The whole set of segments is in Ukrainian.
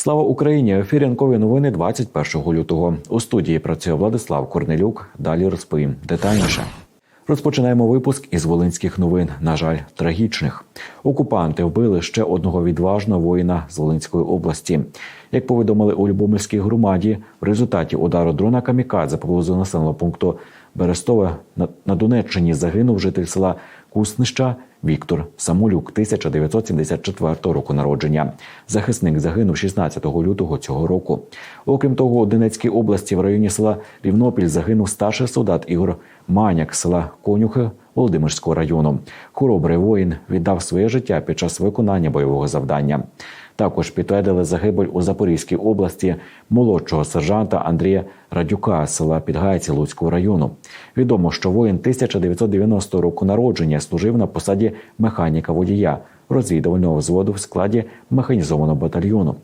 Слава Україні! В ефірі ранкові новини 21 лютого. У студії працює Владислав Корнелюк. Далі розповім детальніше. Розпочинаємо випуск із волинських новин. На жаль, трагічних. Окупанти вбили ще одного відважного воїна з Волинської області. Як повідомили у Любомирській громаді, в результаті удару дрона Камікадзе поблизу населеного пункту Берестове на- Донеччині загинув житель села Куснища Віктор Самолюк, 1974 року народження. Захисник загинув 16 лютого цього року. Окрім того, у Донецькій області в районі села Рівнопіль загинув старший солдат Ігор Маняк села Конюхи Володимирського району. Хоробрий воїн віддав своє життя під час виконання бойового завдання. Також підтвердили загибель у Запорізькій області молодшого сержанта Андрія Радюка села Підгайці Луцького району. Відомо, що воїн 1990 року народження служив на посаді механіка водія розвідувального взводу в складі механізованого батальйону.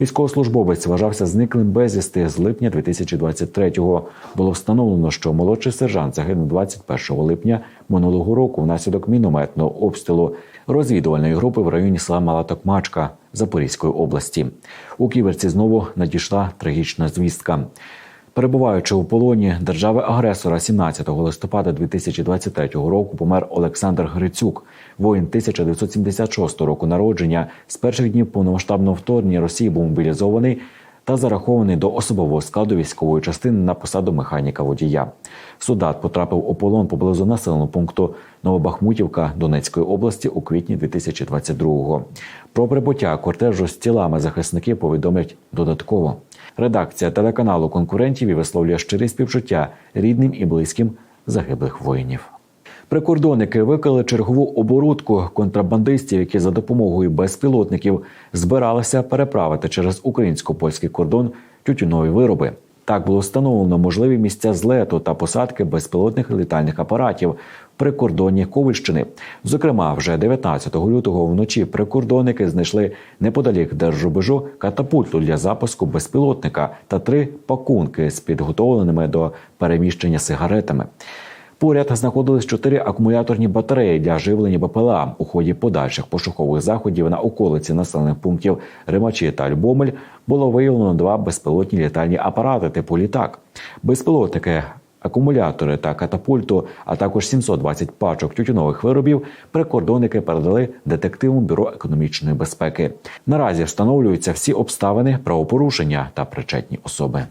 Військовослужбовець вважався зниклим безвісти з липня 2023-го. Було встановлено, що молодший сержант загинув 21 липня минулого року внаслідок мінометного обстрілу розвідувальної групи в районі села Мала Токмачка Запорізької області. У ківерці знову надійшла трагічна звістка. Перебуваючи у полоні держави-агресора 17 листопада 2023 року, помер Олександр Грицюк, воїн 1976 року народження. З перших днів повномасштабного вторгнення Росії був мобілізований та зарахований до особового складу військової частини на посаду механіка водія. Солдат потрапив у полон поблизу населеного пункту Новобахмутівка Донецької області у квітні 2022-го. Про прибуття кортежу з тілами захисників повідомлять додатково. Редакція телеканалу конкурентів і висловлює щирі співчуття рідним і близьким загиблих воїнів. Прикордонники викрили чергову оборудку контрабандистів, які за допомогою безпілотників збиралися переправити через українсько-польський кордон тютюнові вироби. Так було встановлено можливі місця злету та посадки безпілотних літальних апаратів прикордонні Ковальщини. Зокрема, вже 19 лютого вночі прикордонники знайшли неподалік держрубежу катапульту для запуску безпілотника та три пакунки з підготовленими до переміщення сигаретами. Поряд знаходились чотири акумуляторні батареї для живлення БПЛА. У ході подальших пошукових заходів на околиці населених пунктів Римачі та Любомель було виявлено два безпілотні літальні апарати типу літак. Безпілотники, акумулятори та катапульту, а також 720 пачок тютюнових виробів прикордонники передали детективу бюро економічної безпеки. Наразі встановлюються всі обставини правопорушення та причетні особи.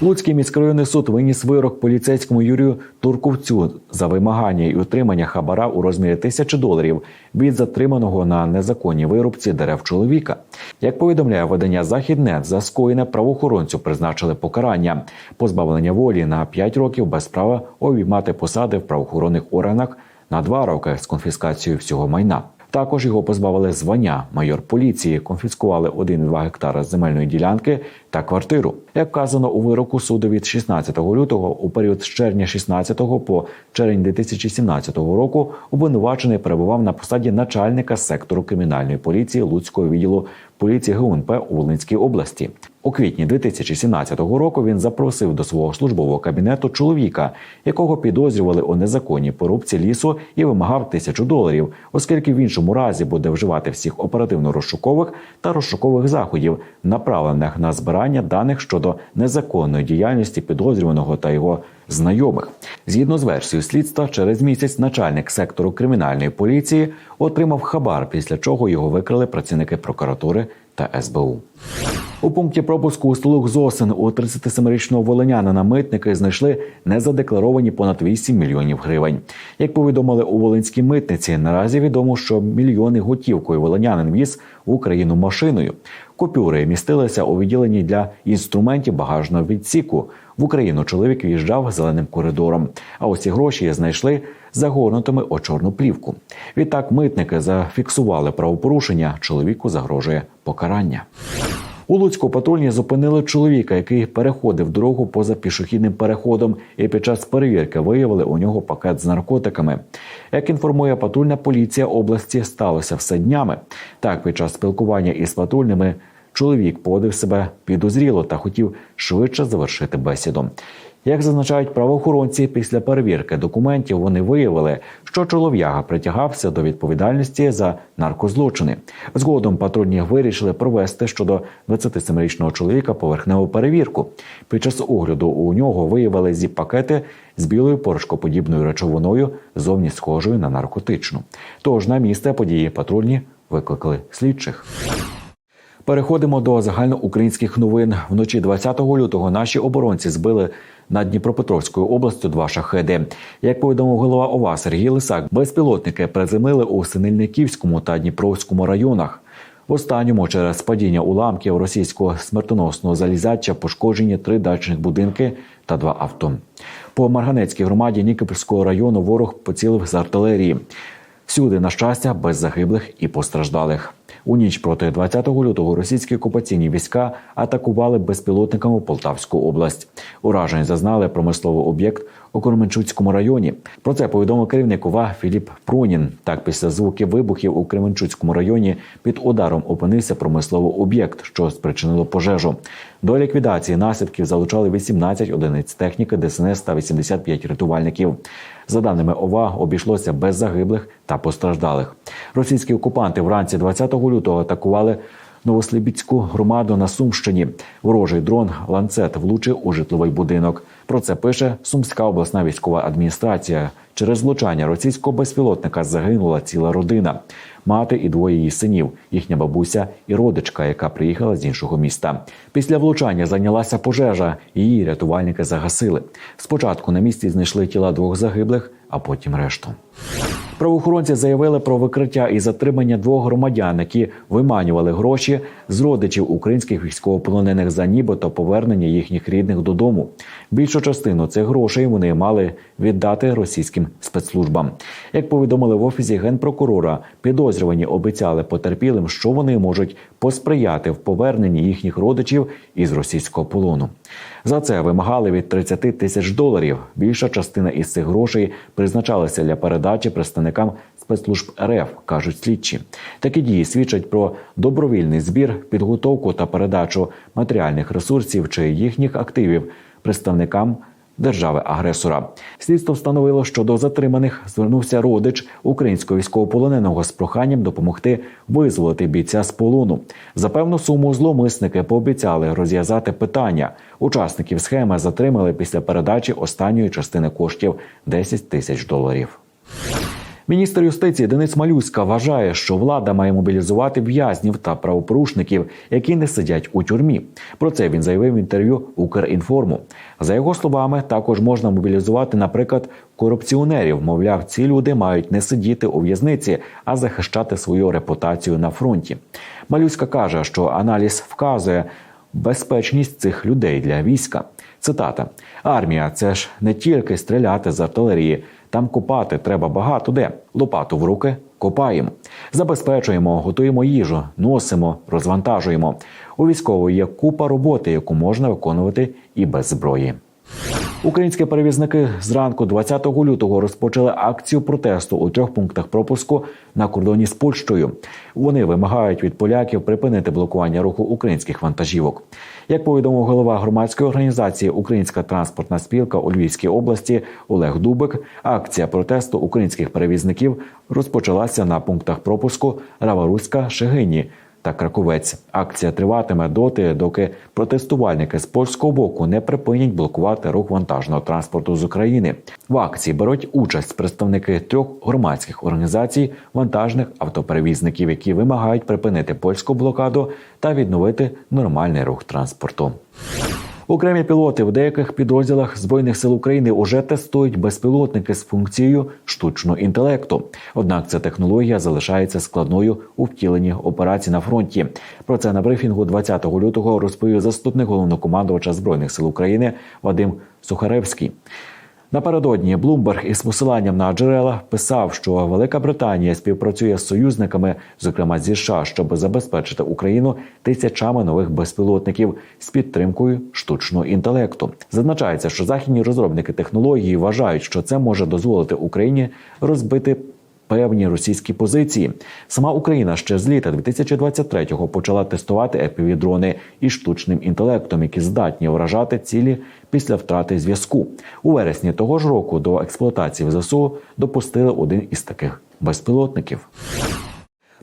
Луцький міськрайонний суд виніс вирок поліцейському Юрію Турковцю за вимагання і утримання хабара у розмірі тисячі доларів від затриманого на незаконній вирубці дерев чоловіка. Як повідомляє видання Західнет, за скоєне правоохоронцю призначили покарання позбавлення волі на 5 років без права обіймати посади в правоохоронних органах на 2 роки з конфіскацією всього майна. Також його позбавили звання майор поліції, конфіскували 1,2 гектара земельної ділянки та квартиру. Як вказано у вироку суду від 16 лютого, у період з червня 16 по червень 2017 року обвинувачений перебував на посаді начальника сектору кримінальної поліції Луцького відділу поліції ГУНП у Волинській області. У квітні 2017 року він запросив до свого службового кабінету чоловіка, якого підозрювали у незаконній порубці лісу і вимагав тисячу доларів, оскільки в іншому разі буде вживати всіх оперативно-розшукових та розшукових заходів, направлених на збирання даних щодо незаконної діяльності підозрюваного та його знайомих. Згідно з версією слідства, через місяць начальник сектору кримінальної поліції отримав хабар, після чого його викрили працівники прокуратури та СБУ. У пункті пропуску у село Зосин у 37-річного волинянина митники знайшли незадекларовані понад 8 мільйонів гривень. Як повідомили у Волинській митниці, наразі відомо, що мільйони готівкою волинянин віз в Україну машиною. Купюри містилися у відділенні для інструментів багажного відсіку. В Україну чоловік в'їжджав зеленим коридором. А ось ці гроші знайшли загорнутими у чорну плівку. Відтак митники зафіксували правопорушення. Чоловіку загрожує покарання. У Луцьку патрульні зупинили чоловіка, який переходив дорогу поза пішохідним переходом, і під час перевірки виявили у нього пакет з наркотиками. Як інформує патрульна поліція області, сталося все днями. Так, під час спілкування із патрульними чоловік поводив себе підозріло та хотів швидше завершити бесіду. Як зазначають правоохоронці, після перевірки документів вони виявили, що чолов'яга притягався до відповідальності за наркозлочини. Згодом патрульні вирішили провести щодо 27-річного чоловіка поверхневу перевірку. Під час огляду у нього виявили зіп-пакети з білою порошкоподібною речовиною, зовні схожою на наркотичну. Тож на місце події патрульні викликали слідчих. Переходимо до загальноукраїнських новин. Вночі 20 лютого наші оборонці збили над Дніпропетровською областю два шахеди. Як повідомив голова ОВА Сергій Лисак, безпілотники приземлили у Синельниківському та Дніпровському районах. В останньому через падіння уламків російського смертоносного залізяча пошкоджені три дачних будинки та два авто. По Марганецькій громаді Нікопольського району ворог поцілив з артилерії. Всюди, на щастя, без загиблих і постраждалих. У ніч проти 20 лютого російські окупаційні війська атакували безпілотниками Полтавську область. Уражень зазнали промисловий об'єкт у Кременчуцькому районі. Про це повідомив керівник ОВА Філіп Пронін. Так, після звуків вибухів у Кременчуцькому районі під ударом опинився промисловий об'єкт, що спричинило пожежу. До ліквідації наслідків залучали 18 одиниць техніки ДСНС та 85 рятувальників. За даними ОВА, обійшлося без загиблих та постраждалих. Російські окупанти вранці 20 лютого атакували Новослібідську громаду на Сумщині. Ворожий дрон ланцет влучив у житловий будинок. Про це пише Сумська обласна військова адміністрація. Через влучання російського безпілотника загинула ціла родина, мати і двоє її синів, їхня бабуся і родичка, яка приїхала з іншого міста. Після влучання зайнялася пожежа. Її рятувальники загасили. Спочатку на місці знайшли тіла двох загиблих, а потім решту. Правоохоронці заявили про викриття і затримання двох громадян, які виманювали гроші з родичів українських військовополонених за нібито повернення їхніх рідних додому. Більшу частину цих грошей вони мали віддати російським спецслужбам. Як повідомили в офісі генпрокурора, підозрювані обіцяли потерпілим, що вони можуть посприяти в поверненні їхніх родичів із російського полону. За це вимагали від 30 тисяч доларів. Більша частина із цих грошей призначалася для передачі представникам спецслужб РФ, кажуть слідчі. Такі дії свідчать про добровільний збір, підготовку та передачу матеріальних ресурсів чи їхніх активів представникам. Держави-агресора слідство встановило, що до затриманих звернувся родич українського військовополоненого з проханням допомогти визволити бійця з полону. За певну суму зловмисники пообіцяли розв'язати питання. Учасників схеми затримали після передачі останньої частини коштів 10 тисяч доларів. Міністр юстиції Денис Малюська вважає, що влада має мобілізувати в'язнів та правопорушників, які не сидять у тюрмі. Про це він заявив в інтерв'ю Укрінформу. За його словами, також можна мобілізувати, наприклад, корупціонерів. Мовляв, ці люди мають не сидіти у в'язниці, а захищати свою репутацію на фронті. Малюська каже, що аналіз вказує безпечність цих людей для війська. Цитата: армія це ж не тільки стріляти з артилерії. Там копати треба багато де. Лопату в руки копаємо, забезпечуємо, готуємо їжу, носимо, розвантажуємо. У військової є купа роботи, яку можна виконувати і без зброї. Українські перевізники зранку 20 лютого розпочали акцію протесту у трьох пунктах пропуску на кордоні з Польщею. Вони вимагають від поляків припинити блокування руху українських вантажівок. Як повідомив голова громадської організації Українська транспортна спілка у Львівській області Олег Дубик, акція протесту українських перевізників розпочалася на пунктах пропуску Раваруська Шегині та Краковець. Акція триватиме доти, доки протестувальники з польського боку не припинять блокувати рух вантажного транспорту з України. В акції беруть участь представники трьох громадських організацій вантажних автоперевізників, які вимагають припинити польську блокаду та відновити нормальний рух транспорту. Окремі пілоти в деяких підрозділах збройних сил України уже тестують безпілотники з функцією штучного інтелекту. Однак ця технологія залишається складною у втіленні операцій на фронті. Про це на брифінгу 20 лютого розповів заступник головнокомандувача збройних сил України Вадим Сухаревський. Напередодні Блумберг із посиланням на джерела писав, що Велика Британія співпрацює з союзниками, зокрема зі США, щоб забезпечити Україну тисячами нових безпілотників з підтримкою штучного інтелекту. Зазначається, що західні розробники технології вважають, що це може дозволити Україні розбити певні російські позиції. Сама Україна ще з літа 2023-го почала тестувати епівідрони із штучним інтелектом, які здатні вражати цілі після втрати зв'язку. У вересні того ж року до експлуатації в ЗСУ допустили один із таких безпілотників.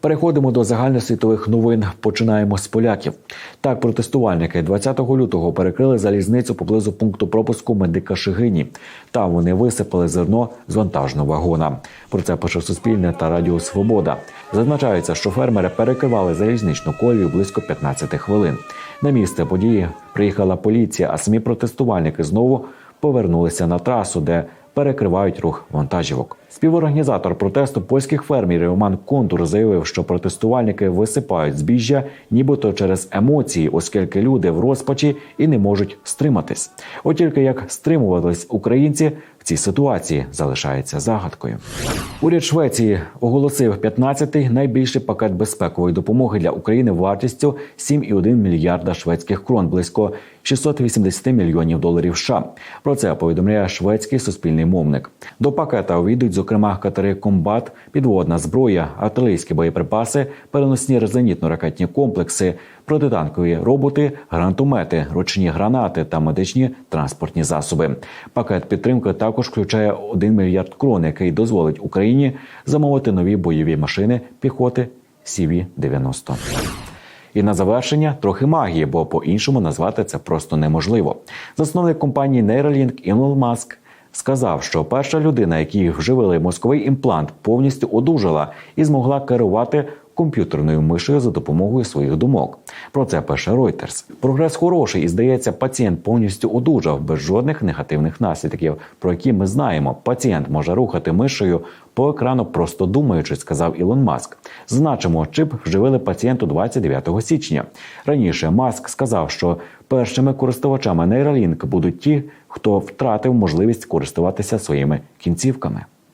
Переходимо до загальносвітових новин. Починаємо з поляків. Так, протестувальники 20 лютого перекрили залізницю поблизу пункту пропуску медика Шигині. Там вони висипали зерно з вантажного вагона. Про це пише Суспільне та Радіо Свобода. Зазначається, що фермери перекривали залізничну колію близько 15 хвилин. На місце події приїхала поліція, а самі протестувальники знову повернулися на трасу, де перекривають рух вантажівок. Співорганізатор протесту польських фермерів Роман Контур заявив, що протестувальники висипають збіжжя, нібито через емоції, оскільки люди в розпачі і не можуть стриматись. От тільки як стримувались українці цій ситуації залишається загадкою. Уряд Швеції оголосив 15-й найбільший пакет безпекової допомоги для України вартістю 7,1 мільярда шведських крон, близько 680 мільйонів доларів. США. Про це повідомляє шведський суспільний мовник. До пакета увійдуть, зокрема, катери комбат, підводна зброя, артилерійські боєприпаси, переносні резонітно-ракетні комплекси, протитанкові роботи, гранатомети, ручні гранати та медичні транспортні засоби. Пакет підтримки також включає 1 мільярд крон, який дозволить Україні замовити нові бойові машини піхоти CV-90. І на завершення трохи магії, бо по-іншому назвати це просто неможливо. Засновник компанії Neuralink Ілон Маск сказав, що перша людина, якій вживили мозковий імплант, повністю одужала і змогла керувати комп'ютерною мишею за допомогою своїх думок. Про це пише Reuters. Прогрес хороший, і здається, пацієнт повністю одужав без жодних негативних наслідків, про які ми знаємо. Пацієнт може рухати мишею по екрану, просто думаючи, сказав Ілон Маск. Значимо, чип вживили пацієнту 29 січня. Раніше Маск сказав, що першими користувачами Neuralink будуть ті, хто втратив можливість користуватися своїми кінцівками.